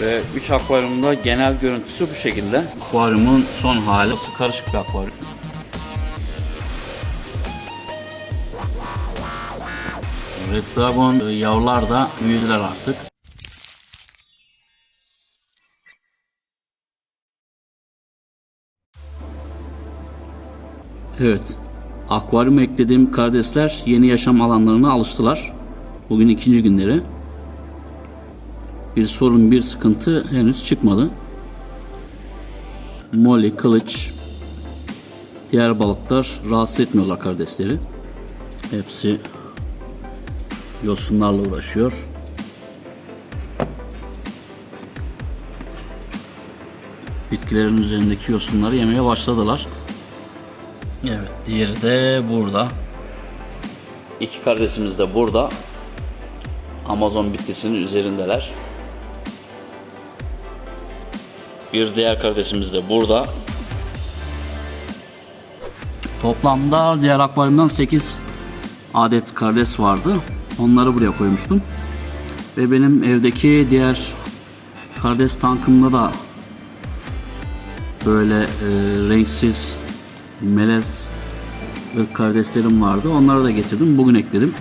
Ve 3 akvaryumda genel görüntüsü bu şekilde. Akvaryumun son hali karışık bir akvaryum. Red Dragon e, yavrular da büyüdüler artık. Evet. Akvaryuma eklediğim karidesler yeni yaşam alanlarına alıştılar. Bugün ikinci günleri. Bir sorun, bir sıkıntı henüz çıkmadı. Molly, kılıç, diğer balıklar rahatsız etmiyorlar karidesleri. Hepsi yosunlarla uğraşıyor. Bitkilerin üzerindeki yosunları yemeye başladılar. Evet, diğeri de burada. İki karidesimiz de burada. Amazon bitkisinin üzerindeler. Bir diğer karidesimiz de burada. Toplamda diğer akvaryumdan 8 adet karides vardı. Onları buraya koymuştum. Ve benim evdeki diğer karides tankımda da böyle e, renksiz melez ırk karideslerim vardı. Onları da getirdim. Bugün ekledim.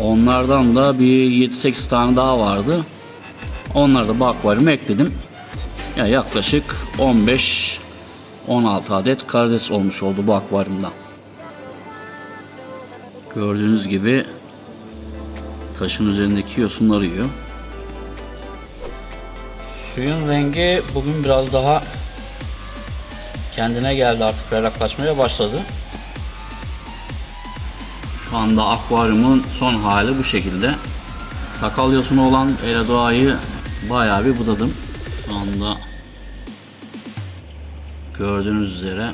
Onlardan da bir 7-8 tane daha vardı. Onları da bu akvaryuma ekledim. Ya yaklaşık 15 16 adet karides olmuş oldu bu akvaryumda. Gördüğünüz gibi taşın üzerindeki yosunları yiyor. Suyun rengi bugün biraz daha kendine geldi artık berraklaşmaya başladı. Şu anda akvaryumun son hali bu şekilde. Sakal yosunu olan Eladoa'yı bayağı bir budadım. Şu anda gördüğünüz üzere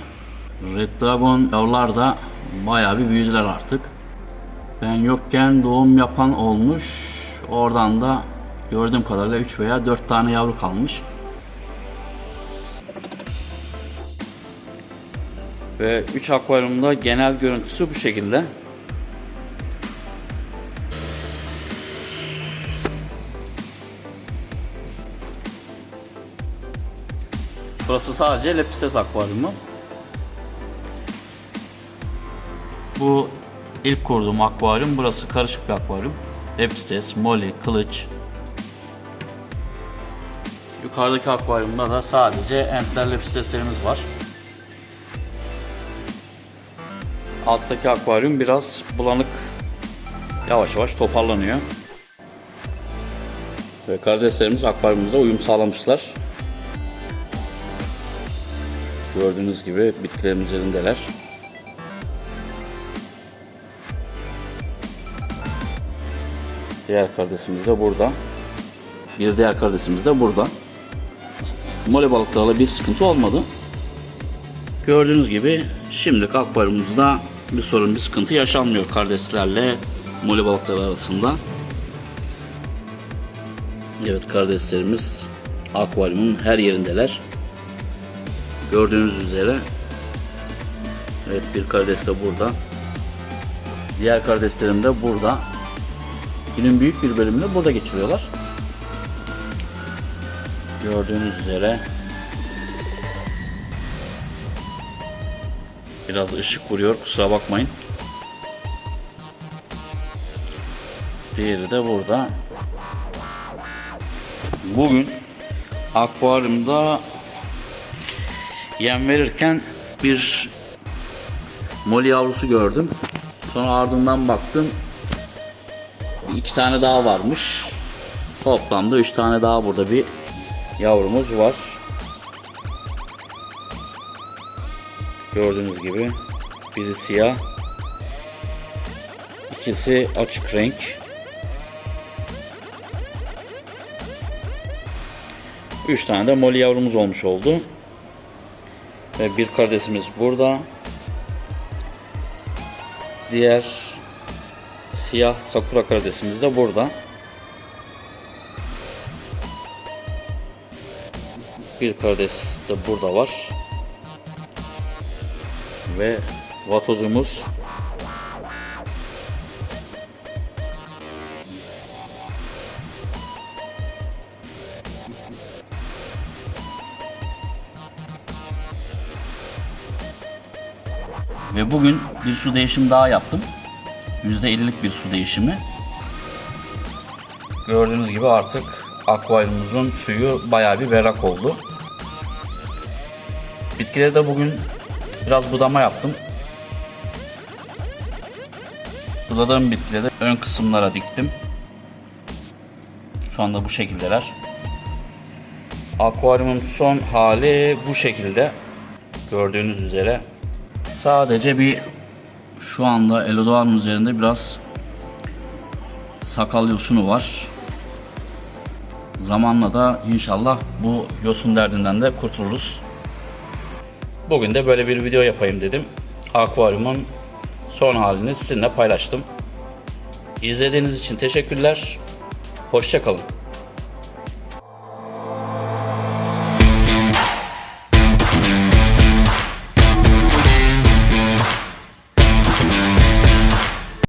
Red Dragon yavrular da bayağı bir büyüdüler artık. Ben yokken doğum yapan olmuş. Oradan da gördüğüm kadarıyla 3 veya 4 tane yavru kalmış. Ve 3 akvaryumda genel görüntüsü bu şekilde. Burası sadece Lepistes akvaryumu. Bu ilk kurduğum akvaryum. Burası karışık bir akvaryum. Lepistes, Molly, Kılıç. Yukarıdaki akvaryumda da sadece entler Lepisteslerimiz var. Alttaki akvaryum biraz bulanık. Yavaş yavaş toparlanıyor. Ve karideslerimiz akvaryumumuza uyum sağlamışlar. Gördüğünüz gibi bitkilerin üzerindeler. Diğer kardeşimiz de burada. Bir diğer kardeşimiz de burada. Mole balıklarla bir sıkıntı olmadı. Gördüğünüz gibi şimdilik akvaryumumuzda bir sorun bir sıkıntı yaşanmıyor kardeşlerle mole balıkları arasında. Evet kardeşlerimiz akvaryumun her yerindeler. Gördüğünüz üzere Evet bir kardeş de burada. Diğer kardeşlerim de burada. Günün büyük bir bölümünü burada geçiriyorlar. Gördüğünüz üzere Biraz ışık vuruyor kusura bakmayın. Diğeri de burada. Bugün akvaryumda yem verirken bir moli yavrusu gördüm. Sonra ardından baktım. iki tane daha varmış. Toplamda üç tane daha burada bir yavrumuz var. Gördüğünüz gibi biri siyah, ikisi açık renk. Üç tane de moli yavrumuz olmuş oldu. Ve bir karidesimiz burada. Diğer siyah sakura karidesimiz de burada. Bir karides de burada var. Ve vatozumuz Ve bugün bir su değişimi daha yaptım. %50'lik bir su değişimi. Gördüğünüz gibi artık akvaryumumuzun suyu bayağı bir berrak oldu. Bitkilere de bugün biraz budama yaptım. Budadığım bitkileri ön kısımlara diktim. Şu anda bu şekildeler. Akvaryumun son hali bu şekilde. Gördüğünüz üzere. Sadece bir şu anda Elodoğan'ın üzerinde biraz sakal yosunu var. Zamanla da inşallah bu yosun derdinden de kurtuluruz. Bugün de böyle bir video yapayım dedim. Akvaryumun son halini sizinle paylaştım. İzlediğiniz için teşekkürler. Hoşçakalın.